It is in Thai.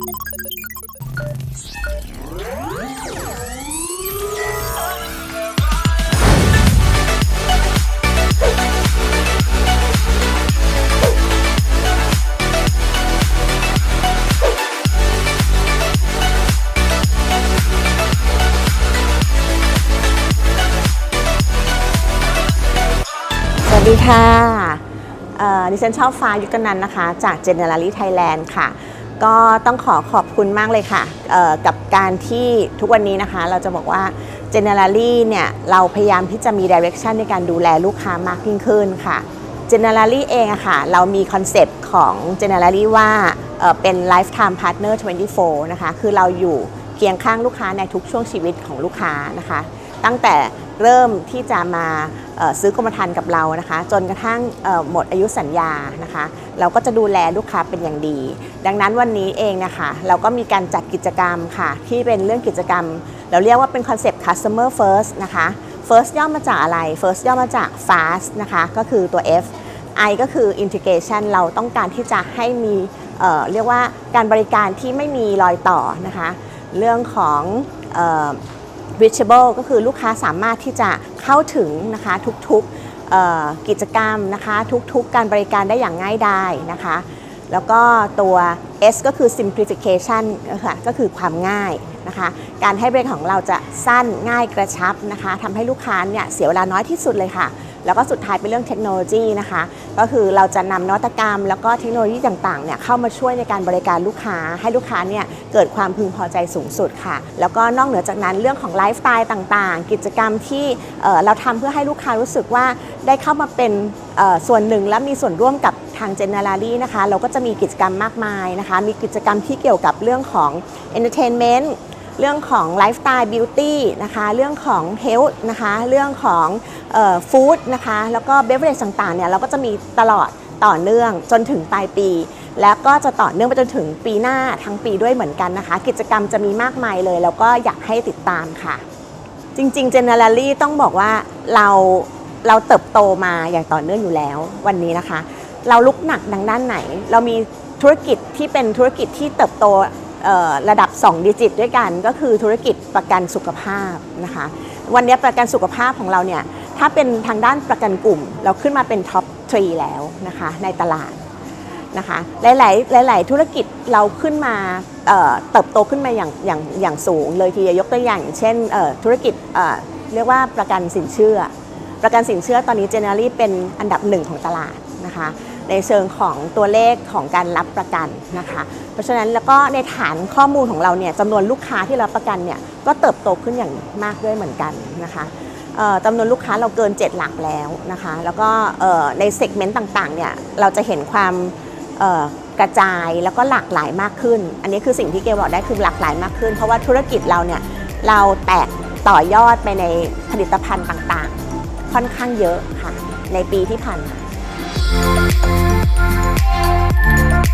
สวัสดีค่ะอ่อดิฉันชอบฟ้ายุคนันนะคะ จาก Generali Thailand ค่ะ ก็ต้องขอขอบคุณมากเลยค่ะกับการที่ทุกวันนี้นะคะ เราจะบอกว่า Generali เนี่ยเราพยายามที่จะมี Direction ในการดูแลลูกค้ามากยิ่งขึ้นค่ะ Generali เองอะค่ะ เรามีคอนเซปต์ของ Generali ว่าเอ่อเป็น Lifetime Partner 24 นะคะ คือเราอยู่เคียงข้างลูกค้าในทุกช่วงชีวิตของลูกค้านะคะ ตั้งแต่เริ่มที่จะมา ซื้อกรมธรรม์กับเรานะคะ จนกระทั่งหมดอายุสัญญานะคะ เราก็จะดูแลลูกค้าเป็นอย่างดี ดังนั้นวันนี้เองนะคะเราก็มีการจัดกิจกรรมค่ะ ที่เป็นเรื่องกิจกรรม เราเรียกว่าเป็นคอนเซปต์ customer first นะคะ first ย่อมาจากอะไร first ย่อมาจาก fast นะคะก็คือตัว F I ก็คือ integration เราต้องการที่จะให้มีเเรียกว่าการบริการที่ไม่มีรอยต่อนะคะ เรื่องของ reachable ก็คือลูกค้าสามารถที่จะเข้าถึงนะคะทุกๆกิจกรรมนะคะทุกๆการบริการได้อย่างง่ายดายนะคะแล้วก็ตัว S ก็คือ simplification นะคะก็คือความง่ายนะคะ การให้บริการของเราจะสั้นง่ายกระชับนะคะทำให้ลูกค้าเนี่ยเสียเวลาน้อยที่สุดเลยค่ะ แล้วก็สุดท้ายเป็นเรื่องเทคโนโลยีนะคะ ก็คือเราจะนำนวัตกรรม แล้วก็เทคโนโลยีต่างๆเนี่ยเข้ามาช่วยในการบริการลูกค้า ให้ลูกค้าเนี่ยเกิดความพึงพอใจสูงสุดค่ะ แล้วก็นอกเหนือจากนั้นเรื่องของไลฟ์สไตล์ต่างๆ กิจกรรมที่เราทำเพื่อให้ลูกค้ารู้สึกว่าได้เข้ามาเป็นส่วนหนึ่งและมีส่วนร่วมกับทาง Generali นะคะ เราก็จะมีกิจกรรมมากมายนะคะ มีกิจกรรมที่เกี่ยวกับเรื่องของ Entertainment เรื่ เรื่องของไลฟ์สไตล์บิวตี้นะคะเรื่องของเฮลท์นะคะเรื่องของฟู้ดนะคะแล้วก็เบเวอร์เรจต่างๆเนี่ยเราก็จะมีตลอดต่อเนื่องจนถึงปลายปี แล้วก็จะต่อเนื่องไปจนถึงปีหน้าทั้งปีด้วยเหมือนกันนะคะ กิจกรรมจะมีมากมายเลย แล้วก็อยากให้ติดตามค่ะ จริงๆ Generally ต้องบอกว่าเราเราเติบโตมาอย่างต่อเนื่องอยู่แล้ววันนี้นะคะ เราลุกหนักดังด้านไหน เรามีธุรกิจที่เป็นธุรกิจที่เติบโต ระดับ 2 ดิจิตด้วยกันก็คือธุรกิจประกันสุขภาพนะคะวันนี้ประกันสุขภาพของเราเนี่ยถ้าเป็นทางด้านประกันกลุ่ม เราขึ้นมาเป็นท็อปทรีแล้วนะคะในตลาดนะคะหลาย ๆ หลาย ๆ ธุรกิจเราขึ้นมาเติบโตขึ้นมาอย่างอย่างอย่างสูง เลยทีเดียวยกตัวอย่างางเช่นธุรกิจเเรียกว่าประกันสินเชื่อ ประกันสินเชื่อตอนนี้ Generally เป็นอันดับหนึ่งของตลาดนะคะ ในเชิงของตัวเลขของการรับประกันนะคะ เพราะฉะนั้นแล้วก็ในฐานข้อมูลของเราเนี่ยจำนวนลูกค้าที่รับประกันเนี่ยก็เติบโตขึ้นอย่างมากด้วยเหมือนกันนะคะจำนวนลูกค้าเราเกิน 7 หลักแล้วนะคะ แล้วก็ในเซกเมนต์ต่างๆเนี่ยเราจะเห็นความกระจายแล้วก็หลากหลายมากขึ้น อันนี้คือสิ่งที่เกลบอกได้คือหลากหลายมากขึ้น เพราะว่าธุรกิจเราเนี่ยเราแตกต่อยอดไปในผลิตภัณฑ์ต่างๆ ค่อนข้างเยอะค่ะ ในปีที่ผ่านมา Thank